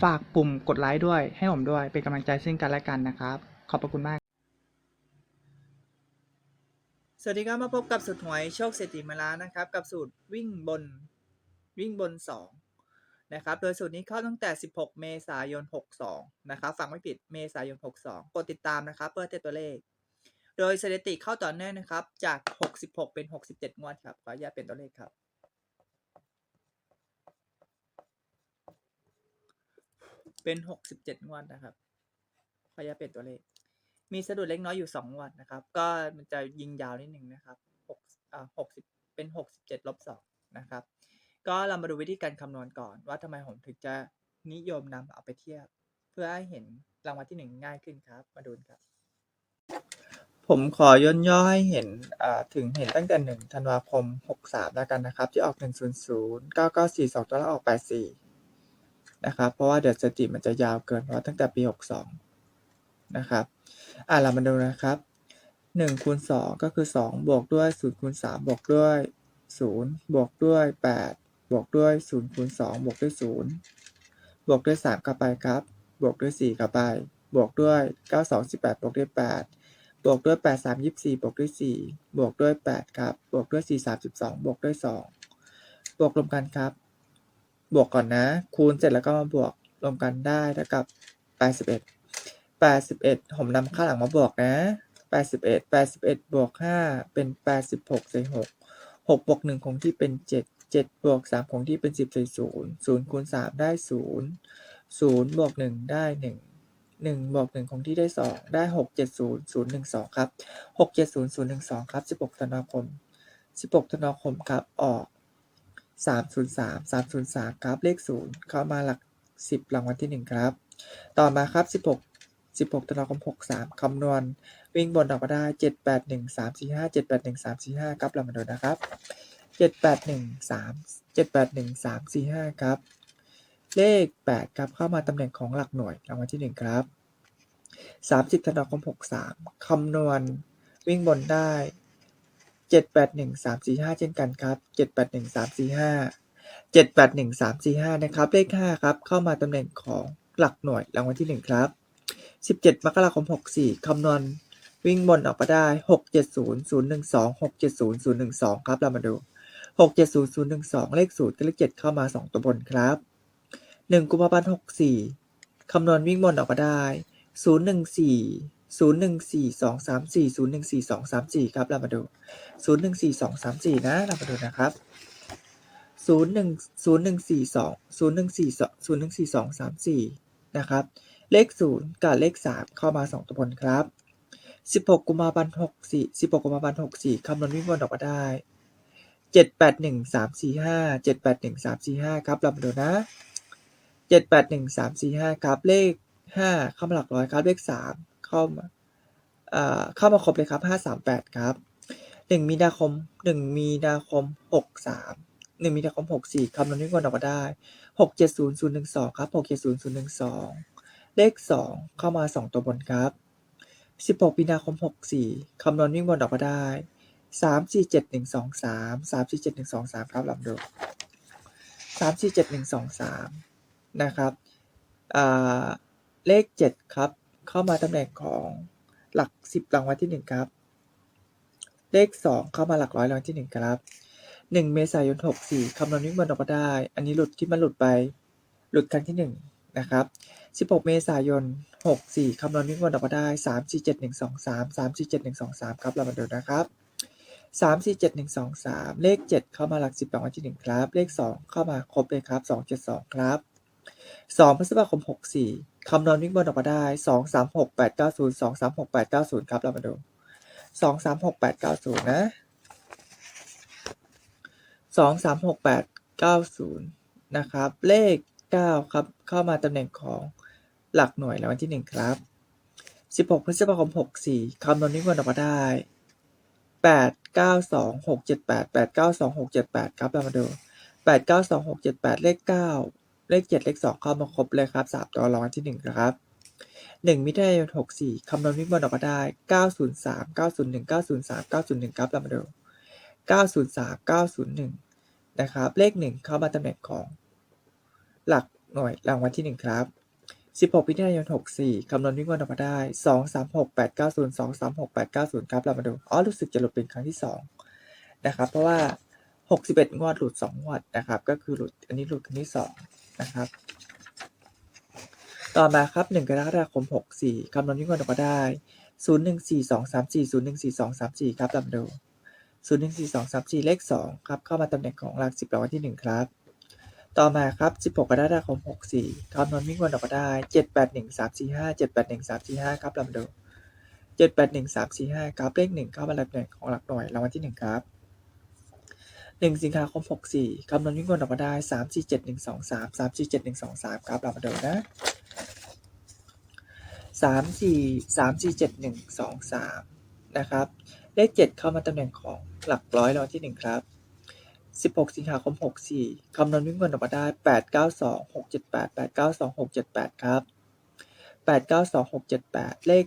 ฝากปุ่มกดไลค์ด้วย ให้ผมด้วย เป็นกำลังใจซึ่งกันและกันนะครับ ขอบพระคุณมาก สวัสดีครับมาพบกับสูตรหวยโชคเศรษฐีมาล้วนะครับ กับสูตรวิ่งบนวิ่งบน 2 นะครับ โดยสูตรนี้เข้าตั้งแต่ 16 เมษายน 62 นะครับฟังไม่ผิดเมษายน 62 กดติดตามนะครับ เพื่อเตตัวเลข โดยสถิติเข้าต่อเนื่องนะครับ จาก 66 เป็น 67 งวดครับขออนุญาตเป็นตัวเลขครับ เป็น67งวดนะครับขออนุญาเป็นตัวเลข มีสะดุดเล็กน้อยอยู่2งวดนะครับ ก็มันจะยิงยาวนิดหนึ่งนะครับ6อ่า60เป็น67ลบ2นะครับ ก็เรามาดูวิธีการคำนวณก่อน ว่าทำไมผมถึงจะนิยมนำเอาไปเทียบ เพื่อให้เห็นรางวัลที่1ง่ายขึ้นครับ มาดูครับ ผมขอย่นย่อให้เห็นอ่าถึงเห็นตั้งแต่1ธันวาคม63แล้วกันนะครับ ที่ออก100 9942ตัวแล้วออก84 นะครับ เพราะว่าเดี๋ยวสถิติมันจะยาวเกินเพราะตั้งแต่ปี 62 นะครับอ่าเรามาดูนะครับ1คูณ2ก็คือ 2 บวกด้วย0คูณ3บวกด้วย0บวกด้วย 8 บวกด้วย0คูณ2บวกด้วย0บวกด้วย 3 เข้าไปครับ บวกด้วย 4 เข้าไป บวกด้วย 9 2 18 บวกด้วย 8 บวกด้วย 8 3 24 บวกด้วย 4 บวกด้วย 8 ครับ บวกด้วย 4 32 บวกด้วย 2 บวกรวมกันครับ บวกก่อนนะ คูณเสร็จแล้วก็มาบวกรวมกันได้เท่ากับ81 81 ผมนำค่าหลังมาบวกนะ 81 81 บวก 5 เป็น 86ใส่6 6บวก1คงที่เป็น 7 7บวก3คงที่เป็น 10ใส่0 0คูณ3ได้ 0 0บวก1ได้ 1 1บวก1คงที่ได้ 2 ได้ 6 7 0 0 1 2 ครับ 6 7 0 0 1 2 ครับ 16 ธันวาคม 16 ธันวาคมครับ ออก 303 303 ครับ เลข 0 เข้ามาหลัก 10รางวัลที่ 1 ครับ ต่อมาครับ 16 16ธันวาคม63คำนวณ วิ่งบนออกมาได้ 7 8 1 3 4 5 7 8 1 3 4 5 ครับเรามาดูนะครับ 7 8 1 3 7 8 1 3 4 5 ครับ เลข 8 ครับ เข้ามาตำแหน่งของหลักหน่วยรางวัลที่ 1 ครับ 30ธันวาคม63คำนวณ วิ่งบนได้ 7 8 1 3 4 5 เช่นกันครับ 7 8 1 3 4 5 7 8 1 3 4 5 นะครับ เลข 5 ครับ เข้ามาตำแหน่งของหลักหน่วยรางวัลที่ 1 ครับ 17 มกราคม 64 คำนวณวิ่งบนออกมาได้ 670 012 670 012 ครับ เรามาดู 670 012 เลข0กับเลข7เข้ามา 2 ตัวบนครับ 1 กุมภาพันธ์ 64 คำนวณวิ่งบนออกมาได้ 014 014 234 014 234 ครับ เรามาดู 014 234 นะ เรามาดูนะครับ 01 0142 0142 0142 34 นะครับ เลข 0 กับเลข 3 เข้ามา 2 ตัวบนครับ 16 กุมภาพันธ์64 16 กุมภาพันธ์64 คำนวณวิ่งบนออกมาได้ 781 345 781 345 ครับ เรามาดูนะ 781 345 ครับ เลข 5 เข้ามาหลักร้อยครับ เลข 3 เข้ามาเอ่อเข้ามาครบเลยครับ538ครับ1มีนาคม1มีนาคม63 1มีนาคม64คำนวณวิ่งบนออกมาได้670 012ครับ670 012เลข2เข้ามา2ตัวบนครับ16มีนาคม64คำนวณวิ่งบนออกมาได้3 4 7 1 2 3 3 4 7 1 2 3ครับลำดู3 4 7 1 2 3นะครับอ่าเลข7ครับ เข้ามาตำแหน่งของหลัก 10รางวัลที่ 1 ครับ เลข 2 เข้ามาหลักร้อยรางวัลที่ 1 ครับ 1 เมษายน 64 คำนวณวิ่งบนออกมาได้ อันนี้หลุดที่มันหลุดไป หลุดครั้งที่ 1 นะครับ 16 เมษายน 64 คำนวณวิ่งบนออกมาได้ 3 4 7 1 2 3 3 4 7 1 2 3 ครับเรามาดูนะครับสามสี่เจ็ดหนึ่งสองสามเลขเจ็ดเข้ามาหลักสิบรางวัลที่หนึ่งครับ เลขสองเข้ามาครบเลยครับสองเจ็ดสองครับสองพฤษภาคมหกสี่ คำนวณวิ่งบนออกมาได้สองสามหกแปดเก้าศูนย์สองสามหกแปดเก้าศูนย์ครับ เรามาดูสองสามหกแปดเก้าศูนย์นะสองสามหกแปดเก้าศูนย์นะครับ เลขเก้าครับ เข้ามาตำแหน่งของหลักหน่วยรางวัลที่หนึ่งครับสิบหกพฤษภาคมหกสี่คำนวณวิ่งบนออกมาได้แปดเก้าสองหกเจ็ดแปดแปดเก้าสองหกเจ็ดแปดครับ เรามาดูแปดเก้าสองหกเจ็ดแปดเลขเก้า เลขเจ็ดเลขสองเข้ามาครบเลยครับสามตัวรางวัลที่หนึ่งครับหนึ่งมิถุนายนหกสี่คำนวณวิ่งบอลออกมาได้เก้าศูนย์สามเก้าศูนย์หนึ่งเก้าศูนย์สามเก้าศูนย์หนึ่งครับเรามาดูเก้าศูนย์สามเก้าศูนย์หนึ่งนะครับ เลขหนึ่งเข้ามาตำแหน่งของ หลักหน่วยรางวัลที่หนึ่งครับสิบหกมิถุนายนหกสี่คำนวณวิ่งบอลออกมาได้สองสามหกแปดเก้าศูนย์สองสามหกแปดเก้าศูนย์ครับเรามาดูอ๋อรู้สึกจะหลุดเป็นครั้งที่สองนะครับ เพราะว่าหกสิบเอ็ดงวดหลุดสองงวดนะครับ ก็คือหลุดอันนี้หลุดครั้งที่สอง นะครับ ต่อมาครับหนึ่งกรกฎาคมหกสี่คำนวณวิ่งบอลออกมาได้ศูนย์หนึ่งสี่สองสามสี่ศูนย์หนึ่งสี่สองสามสี่ครับเรามาดูศูนย์หนึ่งสี่สองสามสี่เลขสองครับ เข้ามาตำแหน่งของหลักสิบรางวัลที่หนึ่งครับ ต่อมาครับ 16 กรกฎาคม 64คำนวณวิ่งวนออกมาได้ 781 345 781 345 ครับลำดู781 345 ครับเลขหนึ่งเข้ามาตำแหน่งของหลักหน่วยรางวัลที่หนึ่งครับ 1 สิงหาคม 64คำนวณวิ่งวนออกมาได้ 347 123 347 123ครับเรามาดูนะ 3 4 3 4 7 1 2 3 นะครับ เลข 7 เข้ามาตำแหน่งของหลักร้อยรางวัลที่หนึ่งครับ 16 สิงหาคม 64คำนวณวิ่งบนออกมาได้ 892 678 892 678 ครับ 892 678 เลข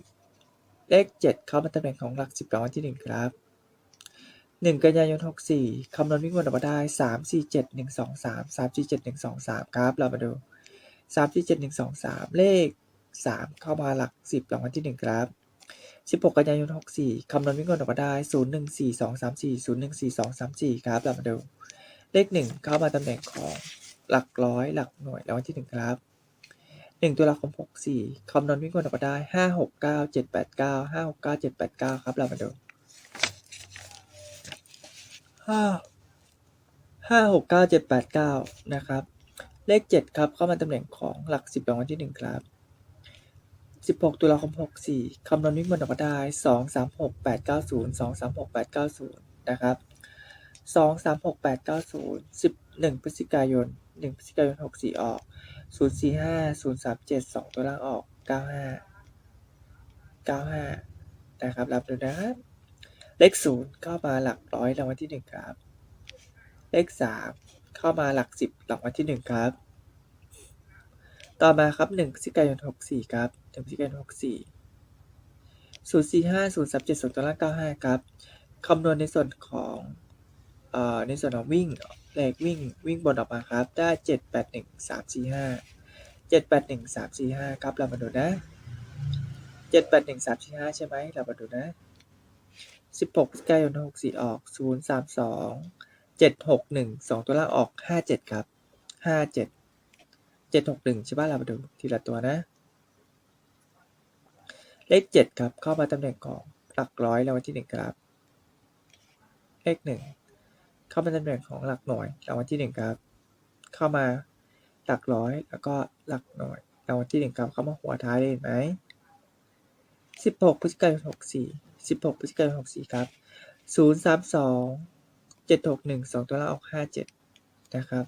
เลข 7 เข้ามาตำแหน่งของหลัก 10รางวัลที่ 1 ครับ หนึ่งกันยายนหกสี่คำนวณวิ่งวนออกมาได้สามสี่เจ็ดหนึ่งสองสามสามสี่เจ็ดหนึ่งสองสามครับ เรามาดูสามสี่เจ็ดหนึ่งสองสามเลขสามเข้ามาหลักสิบรางวัลที่หนึ่งครับสิบหกกันยายนหกสี่คำนวณวิ่งวนออกมาได้ศูนย์หนึ่งสี่สองสามสี่ศูนย์หนึ่งสี่สองสามสี่ครับ เรามาดูเลขหนึ่งเข้ามาตำแหน่งของหลักร้อย หลักหน่วยรางวัลที่หนึ่งครับหนึ่งตุลาคมหกสี่คำนวณวิ่งวนออกมาได้ห้าหกเก้าเจ็ดแปดเก้าห้าหกเก้าเจ็ดแปดเก้าครับ เรามาดู ห้าห้าหกเก้าเจ็ดแปดเก้านะครับ เลขเจ็ดครับเข้ามาตำแหน่งของหลักสิบรางวัลที่หนึ่งครับสิบหกตุลาคมหกสี่คำนวณวิมนออกมาได้สองสามหกแปดเก้าศูนย์สองสามหกแปดเก้าศูนย์นะครับสองสามหกแปดเก้าศูนย์สิบหนึ่งพฤศจิกายนหนึ่งพฤศจิกายนหกสี่ออกศูนย์สี่ห้าศูนย์สามเจ็ดสองตัวล่างออกเก้าห้าเก้าห้านะครับรับดูนะครับ เลขศูนย์เข้ามาหลักร้อยรางวัลที่หนึ่งครับ เลขสามเข้ามาหลักสิบรางวัลที่หนึ่งครับ ต่อมาครับหนึ่งพฤศจิกายนหกสี่ครับหนึ่งพฤศจิกายนหกสี่ศูนย์สี่ห้าศูนย์สามเจ็ดศูนย์ตัวละเก้าห้าครับคำนวณในส่วนของเอ่อในส่วนของวิ่งเลขวิ่งวิ่งบนออกมาครับ ได้เจ็ดแปดหนึ่งสามสี่ห้าเจ็ดแปดหนึ่งสามสี่ห้าครับเรามาดูนะเจ็ดแปดหนึ่งสามสี่ห้าใช่ไหมเรามาดูนะ 16พฤศจิกายน64ออก032 761 2ตัวล่างออก57ครับ57 761ใช่ป่ะเรามาดูทีละตัวนะ เลข7ครับเข้ามาตำแหน่งของหลักร้อยรางวัลที่1ครับ เลข1เข้ามาตำแหน่งของหลักหน่วยรางวัลที่1ครับ เข้ามาหลักร้อยแล้วก็หลักหน่วยรางวัลที่1ครับเข้ามาหัวท้ายได้เห็นไหม16พฤศจิกายน64 16พฤศจิกายน64 ครับ 032 761 2 ตัวล่างออก 57 นะครับ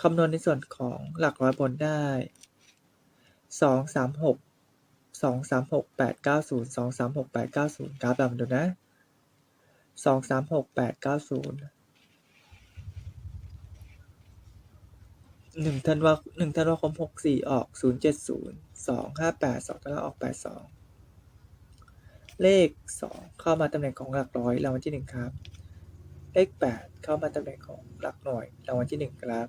คำนวณในส่วนของหลักร้อยบนได้ 2 3 6 2 3 6 8 9 0 2 3 6 8 9 0ครับเรามาดูนะ 2 3 6 8 9 0 1ธันวา1ธันวาคม64ออก070 2 58 2ตัวล่างออก82 เลข 2 เข้ามาตำแหน่งของหลักร้อยรางวัลที่ 1 ครับ เลข 8 เข้ามาตำแหน่งของหลักหน่วยรางวัลที่ 1 ครับ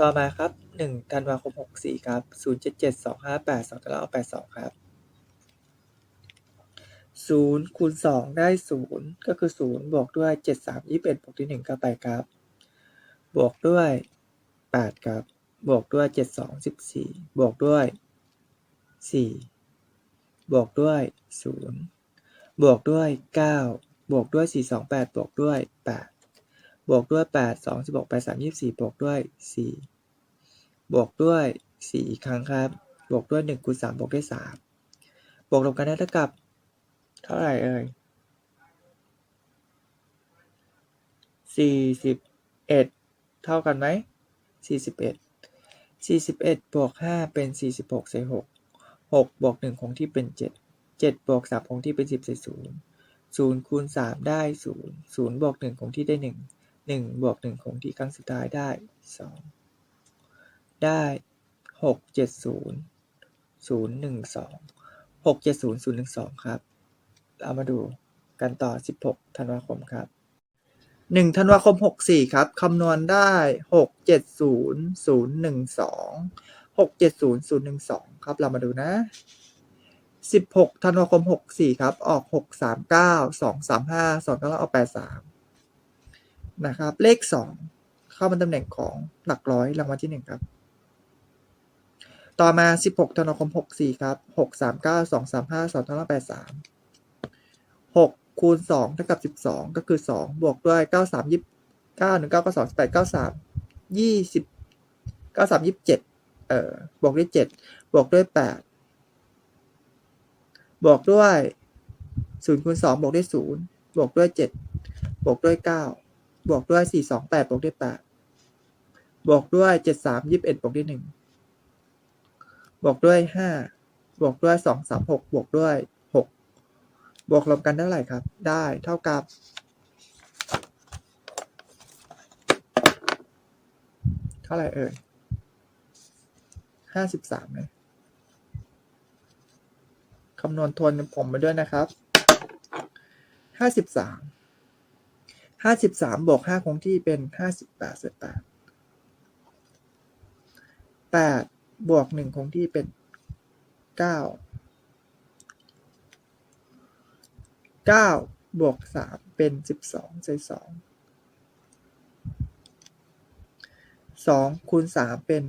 ต่อมาครับ1ธันวาคม 64 ครับ 077 258 2ตัวล่างออก82 ครับ0คูณ2ได้ 0 ก็คือ 0 บวกด้วย 7 3 21บวกที่1ก็ไปครับ บวกด้วย 8 ครับ บวกด้วย 7 2 14 บวกด้วย 4 บวกด้วย0บวกด้วยเก้าบวกด้วยสี่สองแปดบวกด้วยแปดบวกด้วยแปดสองสิบหกแปดสามยี่สิบสี่บวกด้วยสี่บวกด้วยสี่อีกครั้งครับ บวกด้วยหนึ่งคูณสามบวกด้วยสามบวกรวมกันได้เท่ากับ เท่าไหร่เอ่ยสี่สิบเอ็ดเท่ากันไหมสี่สิบเอ็ดสี่สิบเอ็ดบวกห้าเป็นสี่สิบหกใส่หก หกบวกหนึ่งคงที่เป็นเจ็ดเจ็ดบวกสามคงที่เป็นสิบใส่ศูนย์ศูนย์คูณสามได้ศูนย์ศูนย์บวกหนึ่งคงที่ได้หนึ่งหนึ่งบวกหนึ่งคงที่ครั้งสุดท้ายได้สองได้หกเจ็ดศูนย์ศูนย์หนึ่งสองหกเจ็ดศูนย์ศูนย์หนึ่งสองครับ เรามาดูกันต่อ16ธันวาคมครับ1ธันวาคม64ครับคำนวณได้670012 670012 ครับ เรามาดูนะ 16ธันวาคม 64 ครับ ออก 639 235 2แล้วออก83 นะครับ เลข 2 เข้ามาตำแหน่งของหลักร้อยรางวัลที่ 1 ครับ ต่อมา 16ธันวาคม 64 ครับ 639 235 2แล้ว83หกคูณสองเท่ากับสิบสองก็คือสองบวกด้วยเก้าสามยี่เก้าหนึ่ง เอ่อบวกด้วยเจ็ดบวกด้วยแปดบวกด้วยศูนย์คูณสองบวกด้วยศูนย์บวกด้วยเจ็ดบวกด้วยเก้าบวกด้วยสี่สองแปดบวกด้วยแปดบวกด้วยเจ็ดสามยี่สิบเอ็ดบวกด้วยหนึ่งบวกด้วยห้าบวกด้วยสองสามหกบวกด้วยหกบวกรวมกันได้เท่าไหร่ครับ ได้เท่ากับเท่าไหร่เอ่ย ห้าสิบสามเลยคำนวณทวนผมไปด้วยนะครับห้าสิบสามห้าสิบสามบวกห้าคงที่เป็นห้าสิบแปดเศษแปดแปดบวกหนึ่งคงที่เป็นเก้าเก้าบวกสามเป็นสิบสองใส่สองสองคูณสามเป็น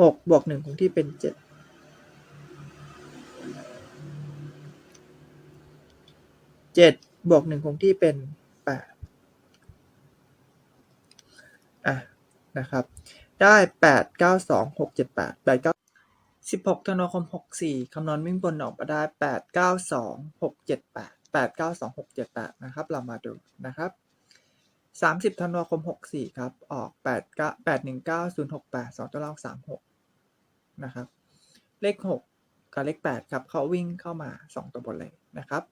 หกบวกหนึ่งคงที่เป็นเจ็ดเจ็ดบวกหนึ่งคงที่เป็นแปดอะนะครับ ได้แปดเก้าสองหกเจ็ดแปดแปดเก้าสิบหกธันวาคมหกสี่คำนวณวิ่งบนออกมาได้แปดเก้าสองหกเจ็ดแปดแปดเก้าสองหกเจ็ดแปดนะครับ เรามาดูนะครับสามสิบธันวาคมหกสี่ครับ ออกแปดเก้าแปดหนึ่งเก้าศูนย์หกแปดสองตัวเลขสามหก นะครับ เลขหกกับเลขแปดครับเขาวิ่งเข้ามาสองตัวบนเลยนะครับ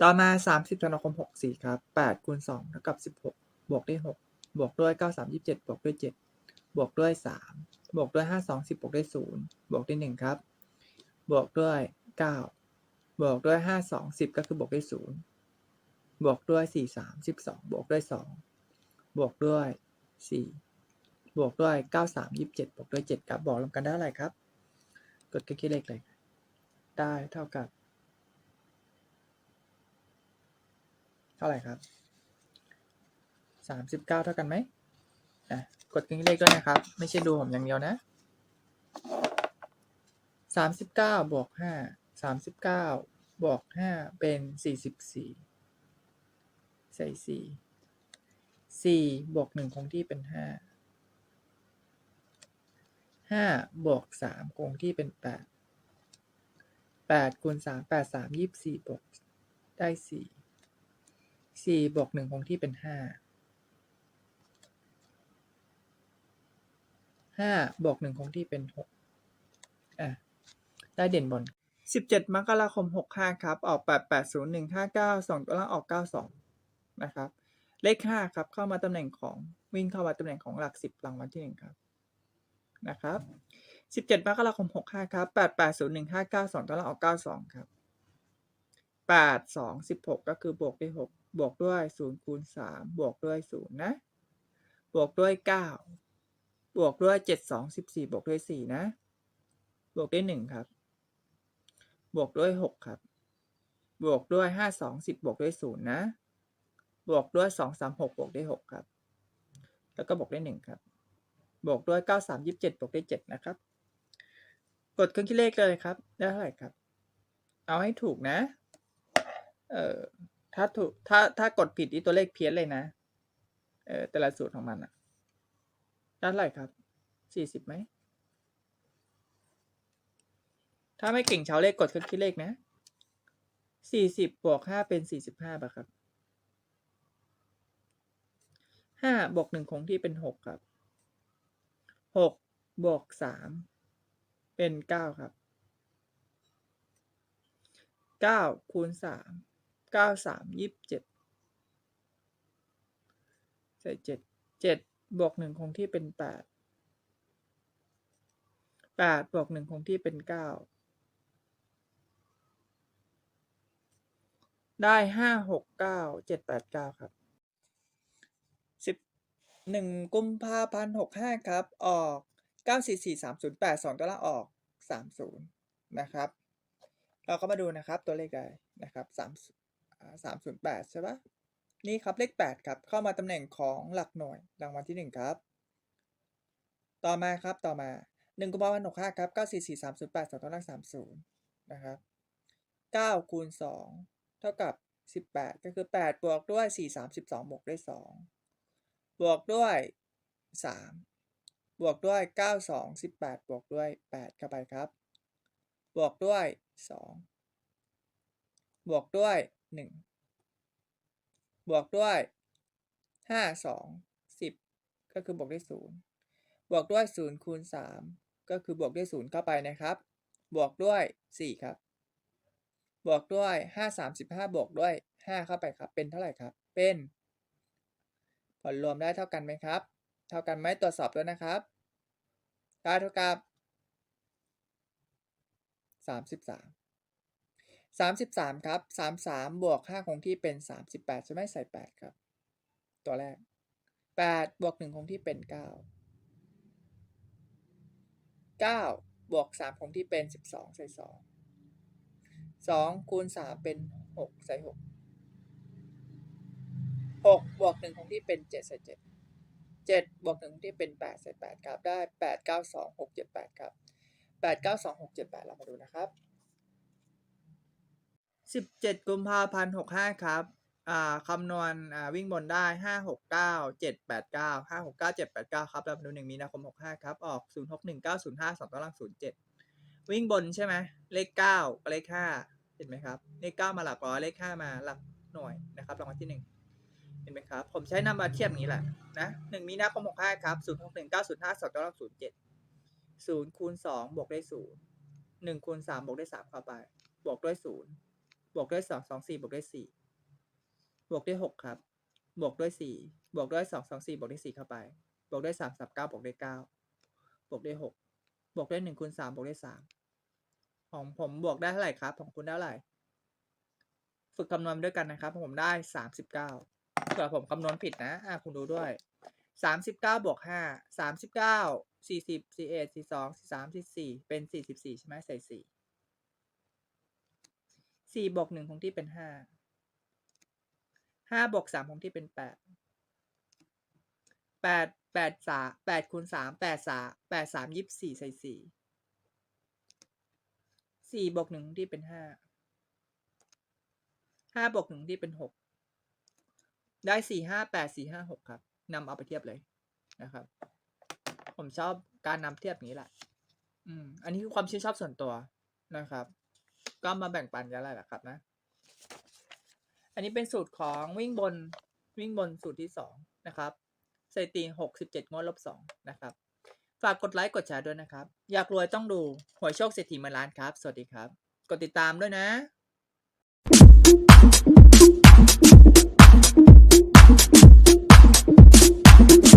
ต่อมาสามสิบธันวาคมหกสี่ครับแปดคูณสองเท่ากับสิบหกบวกด้วยหกบวกด้วยเก้าสามยี่สิบเจ็ดบวกด้วยเจ็ดบวกด้วยสามบวกด้วยห้าสองสิบบวกด้วยศูนย์บวกด้วยหนึ่งครับ บวกด้วยเก้าบวกด้วยห้าสองสิบก็คือบวกด้วยศูนย์บวกด้วยสี่สามสิบสองบวกด้วยสองบวกด้วยสี่ บวกด้วยเก้าสามยี่สิบเจ็ดบวกด้วยเจ็ดครับ บอกรวมกันได้เท่าไหร่ครับ กดเครื่องคิดเลขเลย ได้เท่ากับ เท่าไหร่ครับสามสิบเก้าเท่ากันไหมอะกดเครื่องคิดเลขด้วยนะครับ ไม่ใช่ดูผมอย่างเดียวนะสามสิบเก้าบวกห้าสามสิบเก้าบวกห้าเป็นสี่สิบสี่ใส่สี่สี่บวกหนึ่งคงที่เป็นห้า ห้าบวกสามคงที่เป็นแปดแปดคูณสามแปดสามยี่สิบสี่บวกได้สี่สี่บวกหนึ่งคงที่เป็นห้าห้าบวกหนึ่งคงที่เป็นหกอะได้เด่นบนสิบเจ็ดมกราคมหกห้าครับ ออกแปดแปดศูนย์หนึ่งห้าเก้าสองตัวล่างออกเก้าสองนะครับ เลขห้าครับ เข้ามาตำแหน่งของวิ่งเข้ามาตำแหน่งของหลักสิบรางวัลที่หนึ่งครับ นะครับสิบเจ็ดมกราคมหกห้าครับแปดแปดศูนย์หนึ่งห้าเก้าสองตัวล่างออกเก้าสองครับแปดสองสิบหกก็คือบวกด้วยหกบวกด้วยศูนย์คูณสามบวกด้วยศูนย์นะ บวกด้วยเก้าบวกด้วยเจ็ดสองสิบสี่บวกด้วยสี่นะ บวกด้วยหนึ่งครับ บวกด้วยหกครับ บวกด้วยห้าสองสิบบวกด้วยศูนย์นะ บวกด้วยสองสามหกบวกด้วยหกครับ แล้วก็บวกด้วยหนึ่งครับ บวกด้วยเก้าสามยี่สิบเจ็ดบวกด้วยเจ็ดนะครับ กดเครื่องคิดเลขเลยครับ ได้เท่าไหร่ครับ เอาให้ถูกนะ เออถ้าถูก ถ้า ถ้ากดผิดนี่ตัวเลขเพี้ยนเลยนะ เออแต่ละสูตรของมันอะได้เท่าไหร่ครับสี่สิบไหม ถ้าไม่เก่งชาวเลขกดเครื่องคิดเลขนะสี่สิบบวกห้าเป็นสี่สิบห้าป่ะครับห้าบวกหนึ่งคงที่เป็นหกครับ หกบวกสามเป็นเก้าครับเก้าคูณสามเก้าสามยี่สิบเจ็ดใส่เจ็ดเจ็ดบวกหนึ่งคงที่เป็นแปดแปดบวกหนึ่งคงที่เป็นเก้าได้ห้าหกเก้าเจ็ดแปดเก้าครับสิบ หนึ่งกุมภาพันธ์หกห้าครับ ออกเก้าสี่สี่สามศูนย์แปดสองตัวละออกสามศูนย์นะครับ เราก็มาดูนะครับตัวเลขใดนะครับสามสามศูนย์แปดใช่ปะนี่ครับเลขแปดครับ เข้ามาตำแหน่งของหลักหน่วยรางวัลที่หนึ่งครับ ต่อมาครับต่อมาหนึ่งกุมภาพันธ์หกห้าครับเก้าสี่สี่สามศูนย์แปดสองตัวละสามศูนย์นะครับเก้าคูณสองเท่ากับสิบแปดก็คือแปดบวกด้วยสี่สามสิบสองบวกด้วยสอง บวกด้วยสามบวกด้วยเก้าสองสิบแปดบวกด้วยแปดเข้าไปครับ บวกด้วยสองบวกด้วยหนึ่งบวกด้วยห้าสองสิบก็คือบวกด้วยศูนย์บวกด้วยศูนย์คูณสามก็คือบวกด้วยศูนย์เข้าไปนะครับ บวกด้วยสี่ครับ บวกด้วยห้าสามสิบห้าบวกด้วยห้าเข้าไปครับ เป็นเท่าไหร่ครับ เป็น ผลรวมได้เท่ากันไหมครับ เท่ากันไหมตรวจสอบด้วยนะครับ ได้เท่ากับสามสิบสามสามสิบสามครับสามสามบวกค่าคงที่เป็นสามสิบแปดใช่ไหมใส่แปดครับ ตัวแรกแปดบวกหนึ่งคงที่เป็นเก้าเก้าบวกสามคงที่เป็นสิบสองใส่สองสองคูณสามเป็นหกใส่หก หกบวกหนึ่งคงที่เป็นเจ็ดใส่เจ็ดเจ็ดบวกหนึ่งที่เป็นแปดใส่แปดครับได้แปดเก้าสองหกเจ็ดแปดครับแปดเก้าสองหกเจ็ดแปดเรามาดูนะครับสิบเจ็ดกุมภาพันธ์หกห้าครับอ่าคำนวณอ่าวิ่งบนได้ห้าหกเก้าเจ็ดแปดเก้าห้าหกเก้าเจ็ดแปดเก้าครับเรามาดูหนึ่งมีนาคมหกห้าครับ ออกศูนย์หกหนึ่งเก้าศูนย์ห้าสองตารางศูนย์เจ็ดวิ่งบนใช่ไหมเลขเก้ากับเลขห้าเห็นไหมครับ เลขเก้ามาหลักร้อยเลขห้ามาหลักหน่วยนะครับรางวัลที่หนึ่ง ห็นไหมครับ ผมใช้นำมาเทียบงนี้แหละนะหนึ่งมีนาคมหกห้าครับศูนย์หกหนึ่งเก้าศูนย์ห้าสองตาราศูนย์เจ็ดศูนย์คูณสองบวกได้ศูนย์หนึ่งคูณสามบวกได้สามเข้าไป บวกด้วยศูนย์บวกด้วยสองสองสี่บวกด้วยสี่บวกด้วยหกครับ บวกด้วยสี่บวกด้วยสองสองสี่บวกด้วยสี่เข้าไป บวกด้วยสามสามเก้าบวกด้วยเก้าบวกด้วยหกบวกด้วยหนึ่งคูณสามบวกด้วยสามของผมบวกได้เท่าไหร่ครับ ของคุณได้เท่าไหร่ ฝึกคำนวณด้วยกันนะครับ ผมได้สามสิบเก้า ผื่อผมคำนวณผิดนะอะคุณดูด้วยสามสิบเก้าบวกห้าสามสิบเก้าสี่สิบสี่เอ็ดสี่สองสี่สามสี่สี่เป็นสี่สิบสี่ใช่ไหมใส่สี่สี่บวกหนึ่งคงที่เป็นห้าห้าบวกสามคงที่เป็นแปดแปดแปดสามแปดคูณสามแปดสามแปดสามยี่สิบสี่ใส่สี่สี่บวกหนึ่งคงที่เป็นห้าห้าบวกหนึ่งที่เป็นหก ได้สี่ห้าแปดสี่ห้าหกครับนำเอาไปเทียบเลยนะครับ ผมชอบการนำเทียบนี้แหละ อืม อันนี้คือความชื่นชอบส่วนตัวนะครับ ก็มาแบ่งปันกันแหละครับนะ อันนี้เป็นสูตรของวิ่งบนวิ่งบนสูตรที่สองนะครับสถิติหกสิบเจ็ดงวดลบสองนะครับ ฝากกดไลค์กดแชร์ด้วยนะครับ อยากรวยต้องดูหวยโชคเศรษฐีเมือนล้านครับ สวัสดีครับ กดติดตามด้วยนะ Thank you.